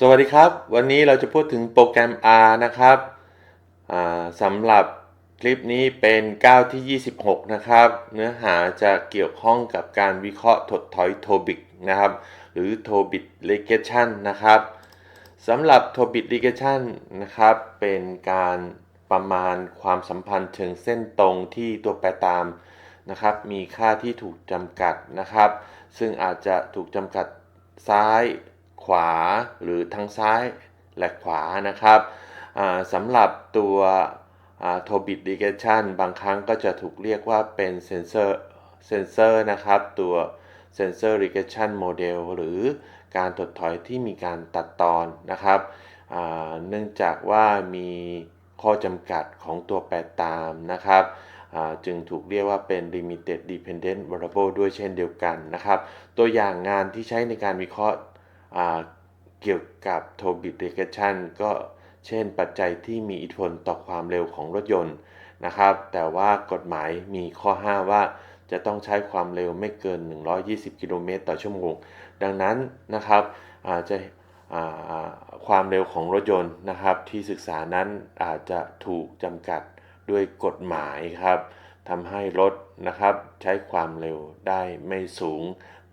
สวัสดีครับ วันนี้เราจะพูดถึงโปรแกรม R นะครับสำหรับคลิปนี้เป็นก้าวที่ 26 นะครับ เนื้อหาจะเกี่ยวข้องกับการวิเคราะห์ถดถอยโทบิกนะครับ หรือโทบิกเลกชันนะครับสำหรับโทบิกเลกชันนะครับ เป็นการประมาณความสัมพันธ์เชิงเส้นตรงที่ตัวแปรตามนะครับ มีค่าที่ถูกจำกัดนะครับ ซึ่งอาจจะถูกจำกัดซ้าย ขวาหรือทั้งซ้ายและขวานะครับสำหรับตัวโทบิดดิเกชันบางครั้งก็จะถูกเรียกว่าเป็นเซนเซอร์เซนเซอร์นะครับ ตัวเซนเซอร์ดิเกชันโมเดลหรือการถดถอยที่มีการตัดตอนนะครับเนื่องจากว่ามีข้อจำกัดของตัวแปรตามนะครับจึงถูกเรียกว่าเป็น limited dependent variable ด้วยเช่นเดียวกันนะครับ ตัวอย่างงานที่ใช้ในการวิเคราะห์ เกี่ยวกับโทบิดเ e กชันก็เช่นปัจจัยที่มีอิทธิพลต่อความเร็วของรถยนต์นะครับ แต่ว่ากฎหมายมีข้อห้าว่าจะต้องใช้ความเร็วไม่เกิน 120 กิโลเมตรต่อชั่วโมง ดังนั้นนะครับอาจจะความเร็วของรถยนต์นะครับ ที่ศึกษานั้นอาจจะถูกจำกัดด้วยกฎหมายครับ ทำให้รถนะครับใช้ความเร็วได้ไม่สูง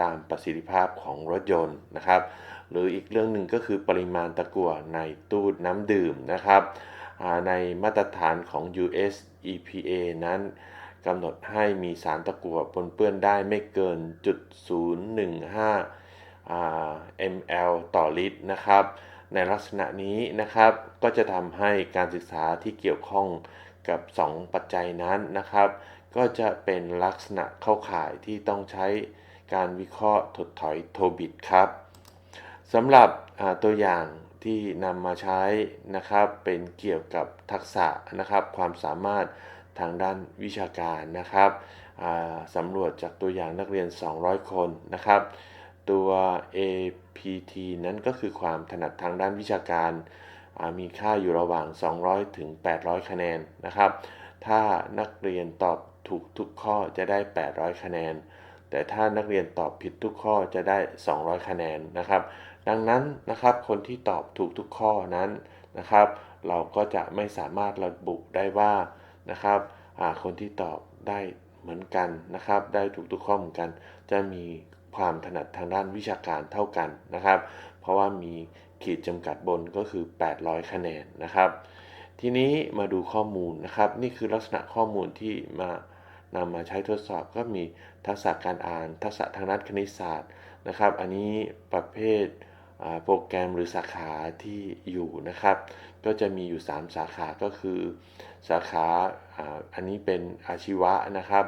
ตามประสิทธิภาพของรถยนต์นะครับ หรืออีกเรื่องหนึ่งก็คือปริมาณตะกั่วในตู้น้ำดื่มนะครับ ในมาตรฐานของ US EPA นั้นกำหนดให้มีสารตะกั่วปนเปื้อนได้ไม่เกินจุด015 ml ต่อลิตรนะครับ ในลักษณะนี้นะครับก็จะทำให้การศึกษาที่เกี่ยวข้อง กับ 2 ปัจจัยนั้นนะครับ ก็จะเป็นลักษณะเข้าข่ายที่ต้องใช้การวิเคราะห์ถดถอยโทบิดครับสำหรับตัวอย่างที่นำมาใช้นะครับเป็นเกี่ยวกับทักษะนะครับ ความสามารถทางด้านวิชาการนะครับสำรวจจากตัวอย่างนักเรียน 200 คนนะครับ ตัว APT นั้นก็คือความถนัดทางด้านวิชาการ มีค่าอยู่ระหว่าง 200 ถึง 800 คะแนนนะครับ ถ้านักเรียนตอบถูกทุกข้อจะได้ 800 คะแนน แต่ถ้านักเรียนตอบผิดทุกข้อจะได้ 200 คะแนนนะครับ ดังนั้นนะครับคนที่ตอบถูกทุกข้อนั้นนะครับ เราก็จะไม่สามารถระบุได้ว่านะครับคนที่ตอบได้เหมือนกันนะครับ ได้ถูกทุกข้อเหมือนกัน จะมีความถนัดทางด้านวิชาการเท่ากันนะครับ เพราะว่ามี ขีดจำกัดบนก็คือ 800 คะแนนนะครับ ทีนี้มาดูข้อมูลนะครับ นี่คือลักษณะข้อมูลที่มานำมาใช้ทดสอบก็มีทักษะการอ่าน ทักษะทางด้านคณิตศาสตร์นะครับ อันนี้ประเภทโปรแกรมหรือสาขาที่อยู่นะครับ ก็จะมีอยู่ 3 สาขาก็คือ สาขาอันนี้เป็นอาชีวะนะครับ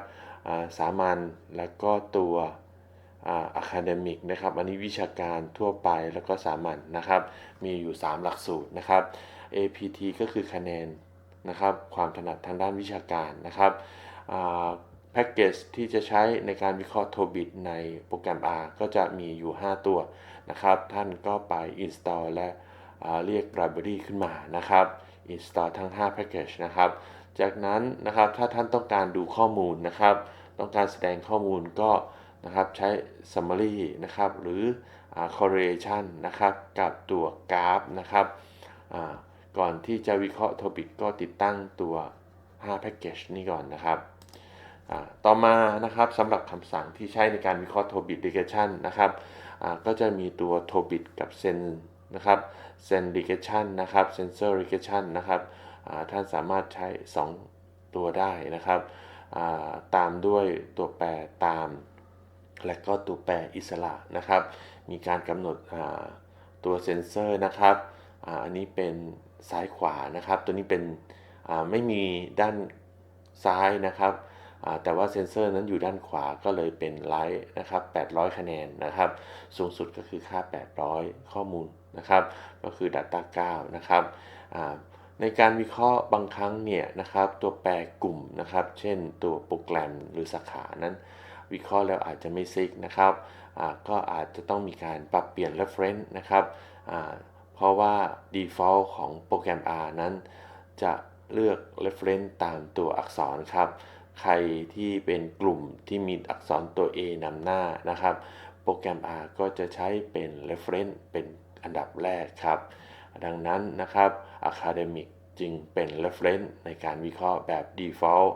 สามัญแล้วก็ตัว อะคาเดมิกนะครับอันนี้วิชาการทั่วไปแล้วก็สามัญนนะครับ มีอยู่ 3 หลักสูตรนะครับ APT ก็คือคะแนนนะครับความถนัดทางด้านวิชาการนะครับแพ็กเกจที่จะใช้ในการวิเคราะห์โทบิดในโปรแกรม R ก็จะมีอยู่ 5 ตัวนะครับ ท่านก็ไป install และเรียก library ขึ้นมานะครับ install ทั้ง5 package นะครับ จากนั้นนะครับถ้าท่านต้องการดูข้อมูลนะครับ ต้องการแสดงข้อมูลก็ นะครับใช้ summary นะครับหรือ correlation นะครับกับตัวกราฟนะครับก่อนที่จะวิเคราะห์ topic ก็ติดตั้งตัว5 package นี้ก่อนนะครับต่อมานะครับสำหรับคำสั่งที่ใช้ในการวิเคราะห์ tobit regression นะครับก็จะมีตัว tobit กับ sen นะครับ sen regression นะครับ sensor regression นะครับท่านสามารถใช้ 2 ตัวได้นะครับตามด้วยตัวแปรตาม และก็ตัวแปรอิสระนะครับ มีการกำหนดตัวเซนเซอร์นะครับอันนี้เป็นซ้ายขวานะครับ ตัวนี้เป็นไม่มีด้านซ้ายนะครับแต่ว่าเซนเซอร์นั้นอยู่ด้านขวาก็เลยเป็นไลท์นะครับ800 คะแนนนะครับ สูงสุดก็คือค่า 800 ข้อมูลนะครับ ก็คือ Data 9 นะครับในการวิเคราะห์บางครั้งเนี่ยนะครับ ตัวแปรกลุ่มนะครับ เช่นตัวโปรแกรมหรือสาขานั้น วิเคราะห์แล้วอาจจะไม่ซิกนะครับก็อาจจะต้องมีการปรับเปลี่ยน reference นะครับเพราะว่า default ของโปรแกรม R นั้น จะเลือก reference ตามตัวอักษรครับ ใครที่เป็นกลุ่มที่มีอักษรตัว A นำหน้านะครับ โปรแกรม R ก็จะใช้เป็น reference เป็นอันดับแรกครับ ดังนั้นนะครับ Academic จึงเป็น reference ในการวิเคราะห์แบบ default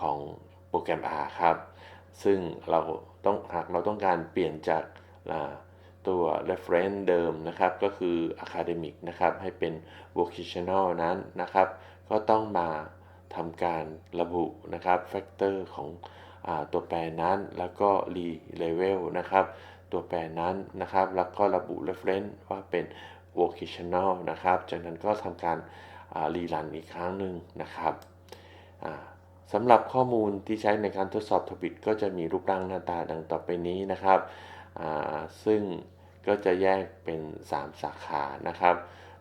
ของโปรแกรม R ครับ ซึ่งเราต้องหากเราต้องการเปลี่ยนจากตัว reference เดิมนะครับ ก็คือ academic นะครับ ให้เป็น vocational นั้นนะครับ ก็ต้องมาทำการระบุนะครับ factor ของอตัวแปรนั้นแล้วก็ re level นะครับ ตัวแปรนั้นนะครับ แล้วก็ระบุ reference ว่าเป็น vocational นะครับ จากนั้นก็ทำการรีรันอีกครั้งหนึ่งนะครับ สำหรับข้อมูลที่ใช้ในการทดสอบทบิดก็จะมีรูปร่างหน้าตาดังต่อไปนี้นะครับซึ่งก็จะแยกเป็น 3 สาขานะครับ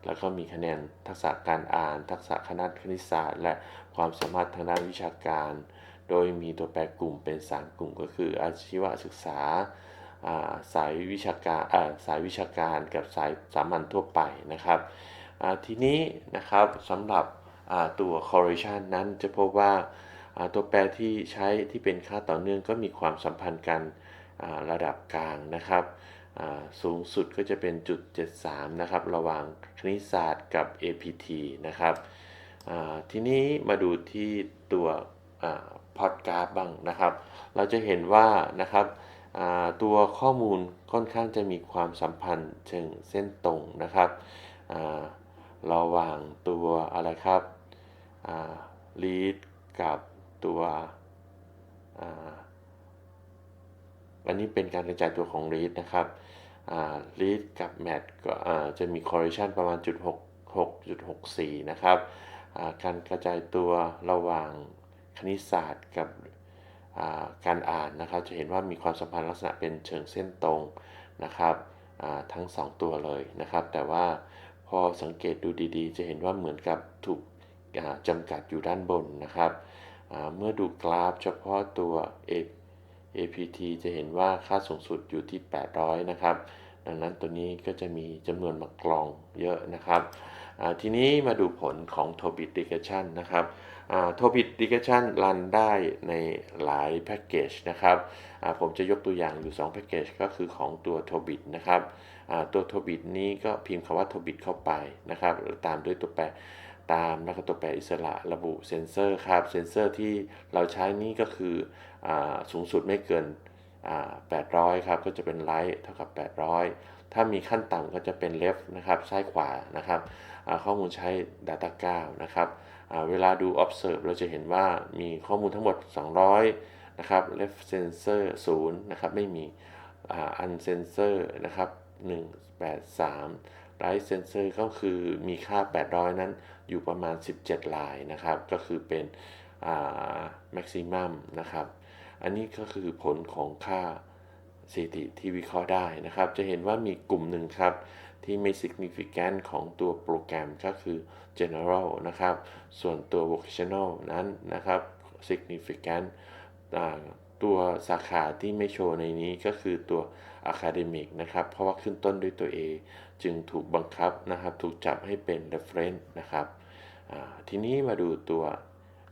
แล้วก็มีคะแนนทักษะการอ่าน ทักษะคณะคณิตศาสตร์ และความสามารถทางด้านวิชาการ โดยมีตัวแปรกลุ่มเป็น 3 กลุ่มก็คืออาชีวศึกษาสายวิชาการสายวิชาการกับสายสามัญทั่วไปนะครับทีนี้นะครับสำหรับตัว correlation นั้นจะพบว่า ตัวแปรที่ใช้ที่เป็นค่าต่อเนื่องก็มีความสัมพันธ์กันระดับกลางนะครับ สูงสุดก็จะเป็นจุด 73 นะครับ ระหว่างคณิตศาสตร์กับ APT นะครับ ทีนี้มาดูที่ตัวพอดกราฟบ้างนะครับ เราจะเห็นว่านะครับตัวข้อมูลค่อนข้างจะมีความสัมพันธ์เชิงเส้นตรงนะครับระหว่างตัวอะไรครับ lead กับ ตัวอันนี้เป็นการกระจายตัวของ lead นะครับ lead กับ match ก็จะมี correlation ประมาณจุด6.64 นะครับการกระจายตัวระหว่างคณิตศาสตร์กับการอ่านนะครับ จะเห็นว่ามีความสัมพันธ์ลักษณะเป็นเชิงเส้นตรงนะครับทั้ง 2 ตัวเลยนะครับ แต่ว่าพอสังเกตดูดีๆ จะเห็นว่าเหมือนกับถูกจำกัดอยู่ด้านบนนะครับ เมื่อดูกราฟเฉพาะตัว APT จะเห็นว่าค่าสูงสุดอยู่ที่ 800 นะครับ ดังนั้นตัวนี้ก็จะมีจำนวนมากรองเยอะนะครับ ทีนี้มาดูผลของ Tobit Regression นะครับ Tobit Regression รันได้ในหลายแพ็กเกจนะครับ ผมจะยกตัวอย่างอยู่2แพ็กเกจก็คือของตัว Tobit นะครับ ตัว Tobit นี้ก็พิมพ์คำว่า Tobit เข้าไปนะครับ ตามด้วยตัวแปร ตาม แล้วก็ตัวแปรอิสระระบุเซนเซอร์ครับ เซนเซอร์ที่เราใช้นี้ก็คืออสูงสุดไม่เกิน 800 ครับ ก็จะเป็นไลท์เท่ากับ 800 ถ้ามีขั้นต่ำก็จะเป็นเลฟนะครับซ้ายขวานะครับข้อมูลใช้ Data 9 นะครับเวลาดู observe เราจะเห็นว่ามีข้อมูลทั้งหมด 200 นะครับ left sensor 0 นะครับ ไม่มี unsensor นะครับ 183 right sensor ก็คือมีค่า 800 นั้นอยู่ประมาณ 17 ลายนะครับ ก็คือเป็น maximum นะครับ อันนี้ก็คือผลของค่าสถิติที่วิเคราะห์ได้นะครับ จะเห็นว่ามีกลุ่มหนึ่งครับ ที่ไม่ significant ของตัวโปรแกรมก็คือ general นะครับ ส่วนตัว vocational นั้นนะครับ significant ตัวสาขาที่ไม่โชว์ในนี้ก็คือตัว academic นะครับ เพราะว่าขึ้นต้นด้วยตัว A จึงถูกบังคับนะครับ ถูกจับให้เป็น reference นะครับทีนี้มาดูตัว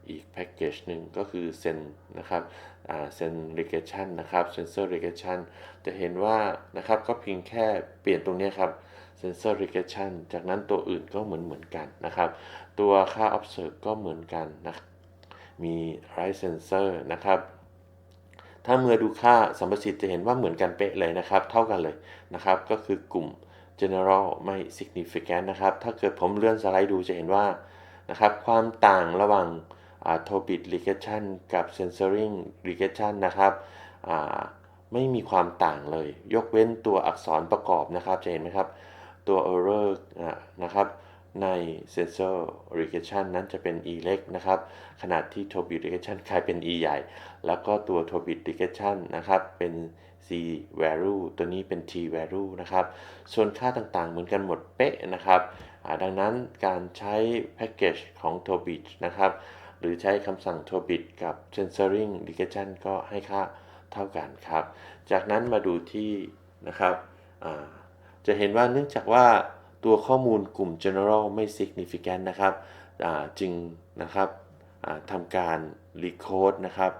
อีกแพ็กเกจหนึ่งก็คือเซนนะครับเซน regression นะครับ sensor regression จะเห็นว่านะครับก็เพียงแค่เปลี่ยนตรงนี้ครับ sensor regression จากนั้นตัวอื่นก็เหมือนเหมือนกันนะครับ ตัวค่า observe ก็เหมือนกันนะมี right sensor นะครับ ถ้าเมื่อดูค่าสัมประสิทธิ์จะเห็นว่าเหมือนกันเป๊ะเลยนะครับ เท่ากันเลยนะครับ ก็คือกลุ่ม general ไม่ significant นะครับ ถ้าเกิดผมเลื่อนสไลด์ดูจะเห็นว่านะครับความต่างระหว่าง t o b i t regression กับ sensoring regression นะครับไม่มีความต่างเลย ยกเว้นตัวอักษรประกอบนะครับ จะเห็นไหมครับ ตัว error นะครับใน sensor regression นั้นจะเป็น e เล็กนะครับขณะที่ t o b i t regression กลายเป็น e ใหญ่ แล้วก็ตัว t o b i t regression นะครับเป็น c value ตัวนี้เป็น t value นะครับ ส่วนค่าต่างๆ เหมือนกันหมดเป๊ะนะครับ ดังนั้นการใช้แพ็กเกจของ t o b i t นะครับ หรือใช้คำสั่ง t o b i t กับ sensoring regression ก็ให้ค่าเท่ากันครับ จากนั้นมาดูที่นะครับจะเห็นว่าเนื่องจากว่าตัวข้อมูลกลุ่ม general ไม่ significant นะครับจึงนะครับทำการ recode นะครับ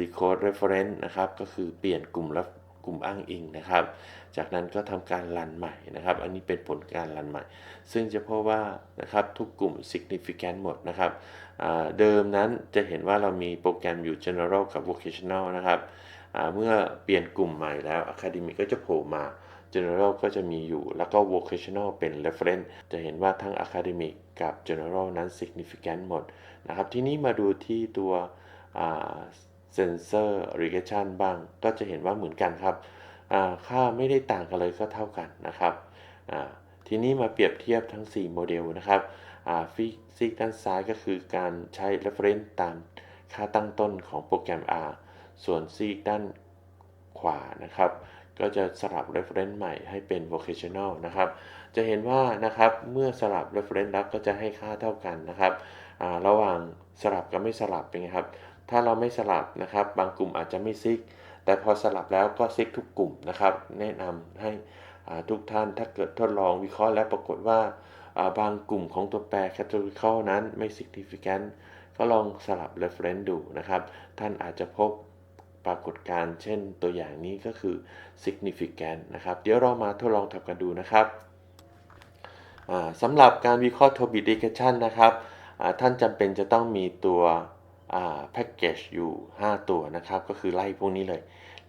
recode reference นะครับ ก็คือเปลี่ยนกลุ่ม กลุ่มอ้างอิงนะครับ จากนั้นก็ทำการรันใหม่นะครับ อันนี้เป็นผลการรันใหม่ ซึ่งจะพบว่านะครับทุกกลุ่ม significant หมดนะครับเดิมนั้นจะเห็นว่าเรามีโปรแกรมอยู่ general กับ vocational นะครับเมื่อเปลี่ยนกลุ่มใหม่แล้ว academic ก็จะโผล่มา general ก็จะมีอยู่ แล้วก็ vocational เป็น reference จะเห็นว่าทั้ง academic กับ general นั้น significant หมดนะครับ ทีนี้มาดูที่ตัว อ่า sensor regression บ้าง ก็จะเห็นว่าเหมือนกันครับค่าไม่ได้ต่างกันเลยก็เท่ากันนะครับ ทีนี้มาเปรียบเทียบทั้ง 4 โมเดลนะครับฟิซิกด้านซ้ายก็คือการใช้ reference ตามค่าตั้งต้นของโปรแกรม R ส่วนซีกด้านขวานะครับ ก็จะสลับ reference ใหม่ให้เป็น vocational นะครับ จะเห็นว่านะครับเมื่อสลับ reference แล้วก็จะให้ค่าเท่ากันนะครับระหว่างสลับกับไม่สลับเป็นไงครับ ถ้าเราไม่สลับนะครับ บางกลุ่มอาจจะไม่ซิก แต่พอสลับแล้วก็ซิกทุกกลุ่มนะครับ แนะนำให้ทุกท่านถ้าเกิดทดลองวิเคราะห์แล้วปรากฏว่าบางกลุ่มของตัวแปร categorical นั้นไม่ significant ก็ลองสลับ reference ดูนะครับ ท่านอาจจะพบปรากฏการเช่นตัวอย่างนี้ก็คือ significant นะครับ เดี๋ยวเรามาทดลองทำกันดูนะครับสำหรับการวิเคราะห์ Tobit regression นะครับ ท่านจำเป็นจะต้องมีตัว แพ็กเกจอยู่ 5 ตัวนะครับ ก็คือไล่พวกนี้เลย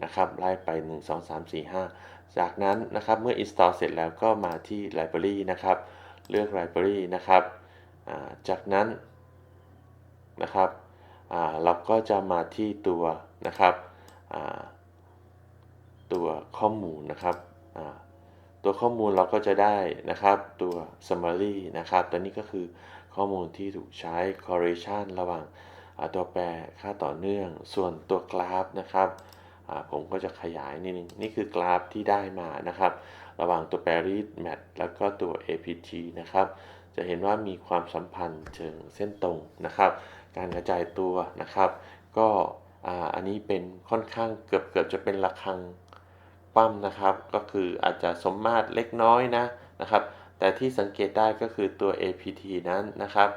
นะครับ ไล่ไป 1 2 3 4 5 จากนั้นนะครับเมื่อ install เสร็จแล้วก็มาที่ library นะครับ เลือก library นะครับ จากนั้นนะครับเราก็จะมาที่ตัวนะครับตัวข้อมูลนะครับตัวข้อมูลเราก็จะได้นะครับตัว summary นะครับ ตัวนี้ก็คือข้อมูลที่ถูกใช้ correlation ระหว่าง ตัวแปรค่าต่อเนื่อง ส่วนตัวกราฟนะครับผมก็จะขยายนิดนึงนี่คือกราฟที่ได้มานะครับ ระหว่างตัวแปร read mat แล้วก็ตัว APT นะครับ จะเห็นว่ามีความสัมพันธ์เชิงเส้นตรงนะครับ การกระจายตัวนะครับ ก็อันนี้เป็นค่อนข้างเกือบเกือบจะเป็นระฆังปั้มนะครับ ก็คืออาจจะสมมาตรเล็กน้อยนะนะครับ แต่ที่สังเกตได้ก็คือตัว APT นั้นนะครับ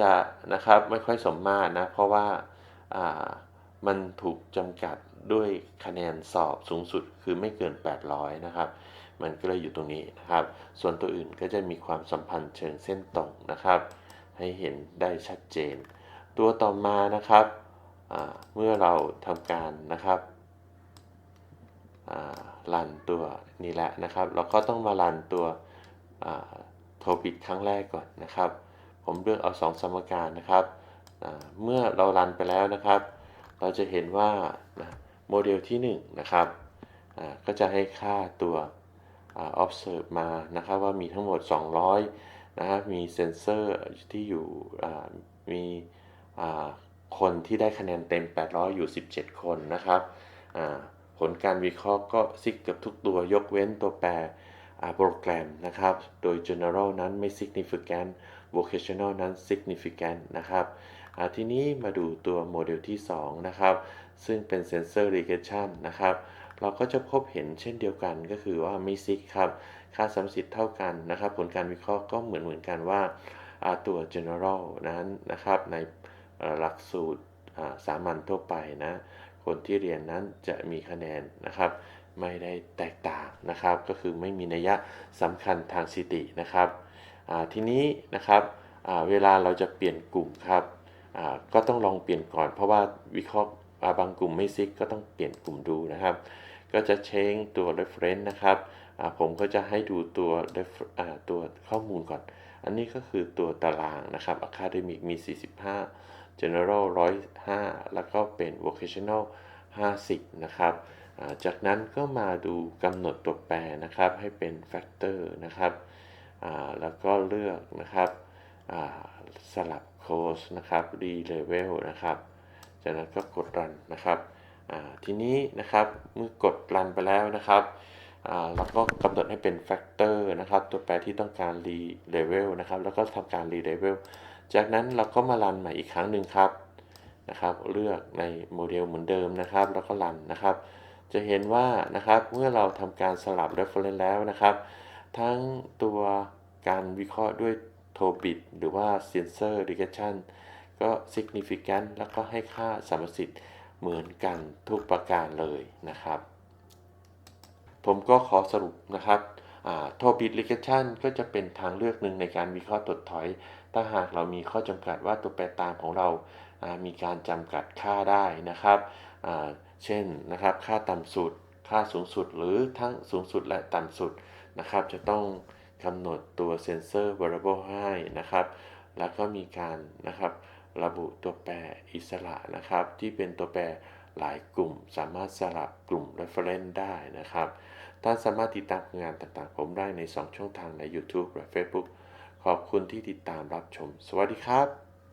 จะนะครับไม่ค่อยสมมาตรนะเพราะว่ามันถูกจำกัดด้วยคะแนนสอบสูงสุดคือไม่เกิน 800 นะครับ มันก็เลยอยู่ตรงนี้นะครับ ส่วนตัวอื่นก็จะมีความสัมพันธ์เชิงเส้นตรงนะครับ ให้เห็นได้ชัดเจน ตัวต่อมานะครับเมื่อเราทำการนะครับรันตัวนี้แหละนะครับ เราก็ต้องมารันตัวโทบิดครั้งแรกก่อนนะครับ ผมเลือกเอา 2 สมการนะครับเมื่อเรารันไปแล้วนะครับ เราจะเห็นว่าโมเดลที่ 1 นะครับก็จะให้ค่าตัวอ่า observe มานะครับว่ามีทั้งหมด 200นะครับมีเซนเซอร์ที่อยู่มีคนที่ได้คะแนนเต็ม 800 อยู่ 17 คนนะครับผลการวิเคราะห์ก็ซิกเกับทุกตัวยกเว้นตัวแปรโปรแกรมนะครับ โดย general นั้นไม่ significant vocational นั้น significant นะครับทีนี้มาดูตัวโมเดลที่ 2 นะครับ ซึ่งเป็น sensor regression นะครับ เราก็จะพบเห็นเช่นเดียวกันก็คือว่าไม่ซิกครับ ค่าสัมสิทธิ์เท่ากันนะครับ ผลการวิเคราะห์ก็เหมือนเหมือนกันว่าตัว general นั้นนะครับ ในหลักสูตรสามัญทั่วไปนะ คนที่เรียนนั้นจะมีคะแนนนะครับ ไม่ได้แตกต่างนะครับ ก็คือไม่มีนัยยะสำคัญทางสถิตินะครับ ทีนี้นะครับเวลาเราจะเปลี่ยนกลุ่มครับก็ต้องลองเปลี่ยนก่อน เพราะว่าวิเคราะห์บางกลุ่มไม่ซิกก็ต้องเปลี่ยนกลุ่มดูนะครับ ก็จะเช้งตัว reference นะครับผมก็จะให้ดูตัวตัวข้อมูลก่อน อันนี้ก็คือตัวตารางนะครับ academic มี 45 general 105 แล้วก็เป็น vocational 50 นะครับจากนั้นก็มาดูกำหนดตัวแปรนะครับให้เป็น factor นะครับ แล้วก็เลือกนะครับสลับ course นะครับ re-level นะครับจากนั้นก็กด run นะครับทีนี้นะครับเมื่อกด run ไปแล้วนะครับเราก็กำหนดให้เป็น factor นะครับ ตัวแปรที่ต้องการ re level นะครับ แล้วก็ทำการ re level จากนั้นเราก็มารันใหม่อีกครั้งหนึ่งครับนะครับ เลือกในโมเดลเหมือนเดิมนะครับ แล้วก็รันนะครับ จะเห็นว่านะครับเมื่อเราทำการสลับ reference แล้วนะครับ ทั้งตัวการวิเคราะห์ด้วยโทบิดหรือว่า sensor regression ก็ significant แล้วก็ให้ค่าสมสิทธิ์เหมือนกันทุกประการเลยนะครับ ผมก็ขอสรุปนะครับโทบิดลิเกชันก็จะเป็นทางเลือกหนึ่งในการวิเคราะห์ถดถอย ถ้าหากเรามีข้อจำกัดว่าตัวแปรตามของเรามีการจำกัดค่าได้นะครับ เช่นนะครับ ค่าต่ำสุด ค่าสูงสุด หรือทั้งสูงสุดและต่ำสุด นะครับ จะต้องกำหนดตัวเซนเซอร์ variable ให้นะครับ แล้วก็มีการนะครับระบุตัวแปรอิสระนะครับ ที่เป็นตัวแปรหลายกลุ่ม สามารถสลับกลุ่ม reference ได้นะครับท่านสามารถติดตามงานต่างๆ ผมได้ใน 2 ช่องทางใน YouTube และ Facebook ขอบคุณที่ติดตามรับชม สวัสดีครับ